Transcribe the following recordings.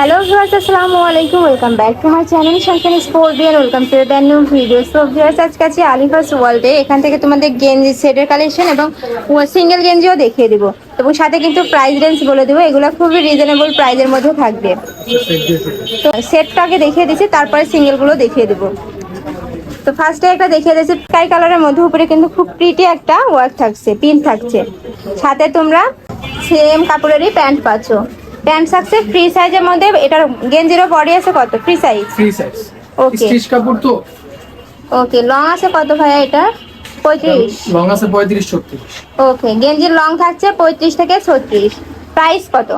Hello viewers, আসসালামু আলাইকুম। Welcome back to my channel sport sportbian welcome to the new video. So viewers, আজকে আছি আলিফাস ওয়ার্ল্ডে। এখান থেকে তোমাদের গেঞ্জি সেটের কালেকশন এবং সিঙ্গেল গেঞ্জিও দেখিয়ে দিব। এবং সাথে কিন্তু প্রাইস রেঞ্জ বলে দেবো। এগুলো খুবই রিজনেবল প্রাইজের মধ্যে থাকবে। তো সেটটাকে দেখিয়ে দিচ্ছি, তারপরে সিঙ্গেলগুলো দেখিয়ে দেবো। তো ফার্স্টে একটা দেখিয়ে দিয়েছি স্কাই কালারের মধ্যে উপরে কিন্তু খুব প্রিটি একটা ওয়ার্ক থাকছে পিন থাকছে। সাথে তোমরা সেম কাপড়েরই প্যান্ট পাচ্ছ। প্যান্ট থাকছে ফ্রি সাইজের মধ্যে এটার গেঞ্জিরও বডি আছে কত? Free size free size Okay. Stitch কাপড় তো? ওকে লং আছে কত ভাইয়া এটা? পঁয়ত্রিশ। লং আছে পঁয়ত্রিশ ছত্রিশ। ওকে গেঞ্জির লং থাকছে পঁয়ত্রিশ থেকে ছত্রিশ। প্রাইস কত?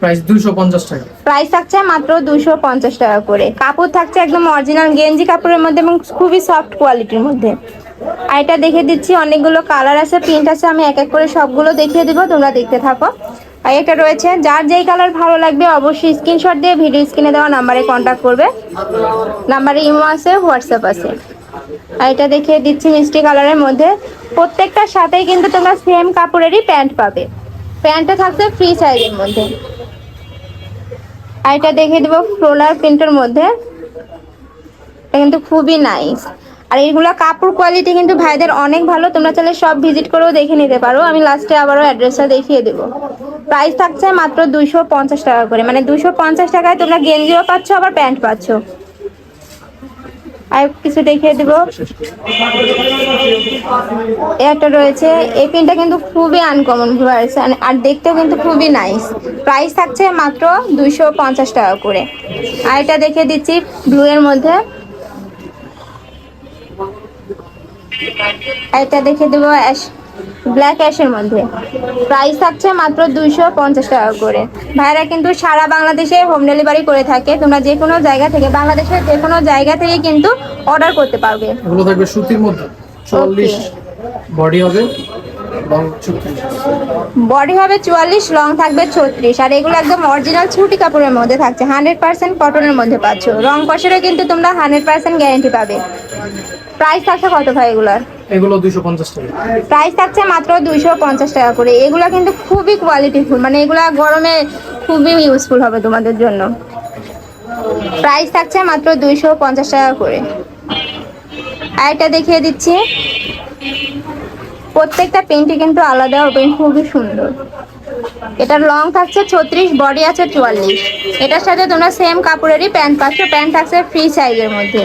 প্রাইস দুইশো পঞ্চাশ টাকা। প্রাইস থাকছে মাত্র দুশো পঞ্চাশ টাকা করে। কাপড় থাকছে একদম অরিজিনাল গেঞ্জি কাপড়ের মধ্যে এবং খুবই সফট কোয়ালিটির মধ্যে। আর এটা দেখে দিচ্ছি অনেকগুলো কালার আছে প্রিন্ট আছে আমি এক এক করে সবগুলো দেখিয়ে দিব তোমরা দেখতে থাকো। এটা রয়েছে, যার যেই কালার ভালো লাগবে অবশ্যই স্ক্রিনশট দিয়ে ভিডিও স্ক্রিনে দেওয়া নাম্বারে কন্ট্যাক্ট করবে। নাম্বারে ইমো আছে হোয়াটসঅ্যাপ আছে। আর এটা দেখিয়ে দিচ্ছি মিষ্টি কালারের মধ্যে। প্রত্যেকটার সাথেই কিন্তু তোমরা সেম কাপড়েরই প্যান্ট পাবে। প্যান্টটা থাকছে ফ্রি সাইজের মধ্যে। আর এটা দেখে দেবো ফ্লোলার প্রিন্টের মধ্যে। এটা কিন্তু খুবই নাইস আর এইগুলো কাপড় কোয়ালিটি কিন্তু ভাইদের অনেক ভালো। তোমরা চাইলে সব ভিজিট করেও দেখে নিতে পারো। আমি লাস্টে আবারও অ্যাড্রেসটা দেখিয়ে দেবো। প্রাইস থাকছে মাত্র দুইশো পঞ্চাশ টাকা করে। মানে দুইশো পঞ্চাশ টাকায় তোমরা গেঞ্জিও পাচ্ছ, আবার প্যান্ট পাচ্ছ। আর কিছু দেখিয়ে দেবো। একটা রয়েছে। এই পিনটা কিন্তু খুবই আনকমন ভিউয়ার্স আর দেখতেও কিন্তু খুবই নাইস প্রাইস থাকছে মাত্র দুইশো পঞ্চাশ টাকা করে। আর এটা দেখে দিচ্ছি ব্লু এর মধ্যে। এটা দেখে দেবো অ্যাশ ব্ল্যাক অ্যাশের মধ্যে। প্রাইস থাকছে মাত্র দুইশো পঞ্চাশ টাকা করে। ভাইরা কিন্তু সারা বাংলাদেশে হোম ডেলিভারি করে থাকে। তোমরা যে কোনো জায়গা থেকে বাংলাদেশের যে কোনো জায়গা থেকে কিন্তু অর্ডার করতে পারবে। এগুলো থাকবে সুতির মধ্যে। চল্লিশ বডি হবে। বডি হবে চুয়াল্লিশ লং থাকবে ছত্রিশ। আর এগুলো একদম অরিজিনাল ছুটি কাপড়ের মধ্যে থাকছে। হান্ড্রেড পার্সেন্ট কটনের মধ্যে পাচ্ছ। রং কষেরও কিন্তু তোমরা হান্ড্রেড পার্সেন্ট গ্যারেন্টি পাবে। প্রাইস থাকছে কত ভাই এগুলার? এগুলো দুইশো পঞ্চাশ টাকা। প্রাইস থাকছে মাত্র দুইশো পঞ্চাশ টাকা করে। এগুলো কিন্তু খুবই কোয়ালিটিফুল মানে এগুলা গরমে খুবই ইউজফুল হবে তোমাদের জন্য। প্রাইস থাকছে মাত্র দুইশো পঞ্চাশ টাকা করে। আর এটা দেখিয়ে দিচ্ছি। প্রত্যেকটা পেন্টই কিন্তু আলাদা হবে খুবই সুন্দর। এটার লং থাকছে ছত্রিশ বডি আছে চুয়াল্লিশ। এটার সাথে তোমরা সেম কাপড়েরই প্যান্ট পাচ্ছ। প্যান্ট থাকছে ফ্রি সাইজের মধ্যে।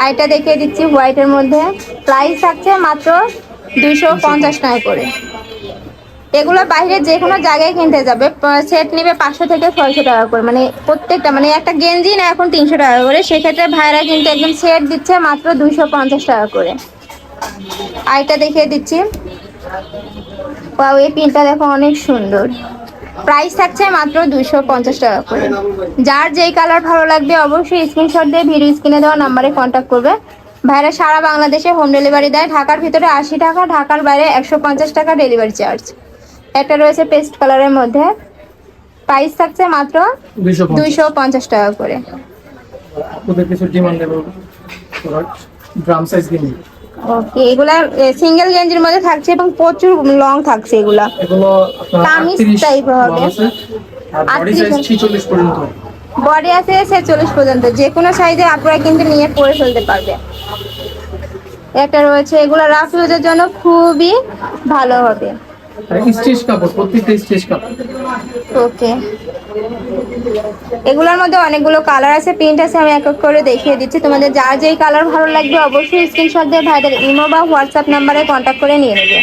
আর এটা দেখিয়ে দিচ্ছি হোয়াইটের মধ্যে। প্রাইস থাকছে মাত্র দুইশো পঞ্চাশ টাকা করে। এগুলো বাইরে যে কোনো জায়গায় কিনতে যাবে। সেট নিবে পাঁচশো থেকে ছয়শো টাকা করে। মানে প্রত্যেকটা মানে একটা গেঞ্জি না, এখন তিনশো টাকা করে। সেক্ষেত্রে ভাইরা কিন্তু একদম সেট দিচ্ছে মাত্র দুইশো পঞ্চাশ টাকা করে। আর এটা দেখিয়ে দিচ্ছি। পাও এই পিনটা দেখো অনেক সুন্দর। প্রাইস থাকছে মাত্র দুশো পঞ্চাশ টাকা করে। যার যেই কালার ভালো লাগবে অবশ্যই স্ক্রিনশট দিয়ে ভিডিও স্ক্রিনে দেওয়া নাম্বারে কন্ট্যাক্ট করবে। ভাইরা সারা বাংলাদেশে হোম ডেলিভারি দেয়। ঢাকার ভিতরে আশি টাকা ঢাকার বাইরে একশো পঞ্চাশ টাকা ডেলিভারি চার্জ একটা রয়েছে পেস্ট কালারের মধ্যে। প্রাইস থাকছে মাত্র দুইশো পঞ্চাশ। টাকা করে। ওদের কিছু demandable product drum size okay এগুলা সিঙ্গেল গেঞ্জির মধ্যে থাকছে এবং প্রচুর লং থাকছে এগুলা। কামিজ type হবে। আর বডি সাইজ 38 ছিচল্লিশ পর্যন্ত। বডি আছে ছেচল্লিশ পর্যন্ত যে কোনো সাইজে আপনারা কিন্তু নিয়ে পরে ফেলতে পারবে। একটা রয়েছে এগুলো রাফ ইউজের জন্য খুবই ভালো হবে। স্টিচ কাপড় প্রত্যেকটা স্টিচ কাপড়। ওকে এগুলোর মধ্যে অনেকগুলো কালার আছে প্রিন্ট আছে আমি এক এক করে দেখিয়ে দিচ্ছি। তোমাদের যার যেই কালার ভালো লাগবে অবশ্যই স্ক্রিনশট দিয়ে ভাইদের ইমো বা হোয়াটসঅ্যাপ নাম্বারে কন্ট্যাক্ট করে নিয়ে নেবে।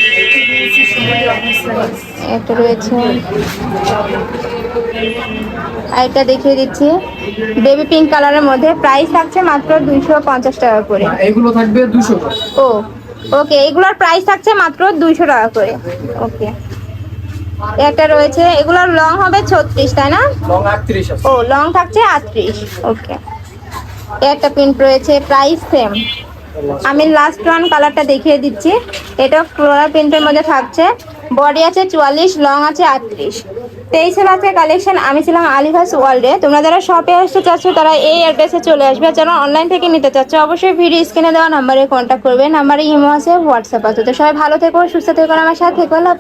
একটা রয়েছে। আর এটা দেখিয়ে দিচ্ছি। বেবি পিঙ্ক কালারের মধ্যে প্রাইস থাকছে মাত্র দুইশো পঞ্চাশ টাকা করে। না, এগুলো থাকবে দুশো ও ওকে এগুলোর প্রাইস থাকছে মাত্র দুইশো টাকা করে। ওকে একটা রয়েছে এগুলোর লং হবে ছত্রিশ তাই না? আছে। ও লং থাকছে আটত্রিশ ওকে। একটা প্রিন্ট রয়েছে প্রাইস সেম আমি লাস্ট ওয়ান কালারটা দেখিয়ে দিচ্ছি। এটা ফ্লোরাল প্রিন্টের মধ্যে থাকছে। বডি আছে চুয়াল্লিশ লং আছে আটত্রিশ। তেইশে লাখের কালেকশন আমি ছিলাম আলিভাস ওয়ার্ল্ডে তোমরা যারা শপে আসতে চাচ্ছ তারা এই অ্যাড্রেসে চলে আসবে। আর যারা অনলাইন থেকে নিতে চাচ্ছ অবশ্যই ভিডিও স্ক্রিনে দেওয়া নাম্বারে কন্ট্যাক্ট করবে। নাম্বারে ইমো আছে হোয়াটসঅ্যাপ আছে। তো সবাই ভালো থেকো সুস্থ থেকো আমার সাথে থেকো। আল্লাহ